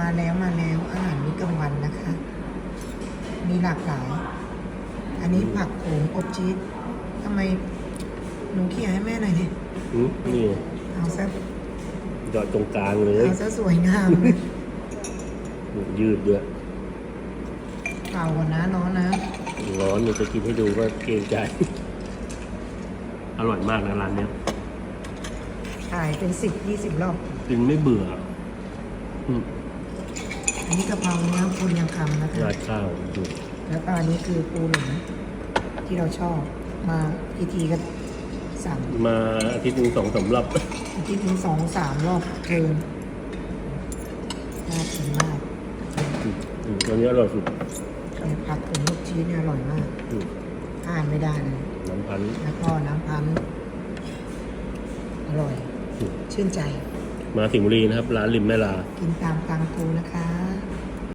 มาแล้วมาแล้วอาหารมื้อกลางวันนะคะ มีหลากหลาย อันนี้ผักโขมอบชีสทำไมหนูเขี่ยให้แม่หน่อยดิอืมนี่เอาซะยอดตรงกลางเลยเอาซะสวยงามเลยยืดด้วยเปล่าก่อนนะน้องนะ ร้อนมันจะกินให้ดูว่าเกรงใจ อร่อยมากนะร้านเนี้ยถ่ายเป็นสิบยี่สิบรอบกินไม่เบื่อ อืม อันนี้กะเพราเนื้อปูยังคำนะคะ ราดข้าวดูแล้วก็อันนี้คือปูหลงที่เราชอบมาทีทีก็สั่งมาอาทิตย์หนึงสองสามรอบอาทิตย์ถึงสองสามรอบเกินน่ากินมากอืมตัวนี้อร่อยสุดแต่ผักผงลูกชีสเนี่ยอร่อยมากอืมพลาดไม่ได้เลยน้ำพันแล้วก็น้ำพันธุ์อร่อยอืมชื่นใจ มาสิงห์บุรีนะครับ ร้านริมแม่ลา กินตามตังกูนะคะ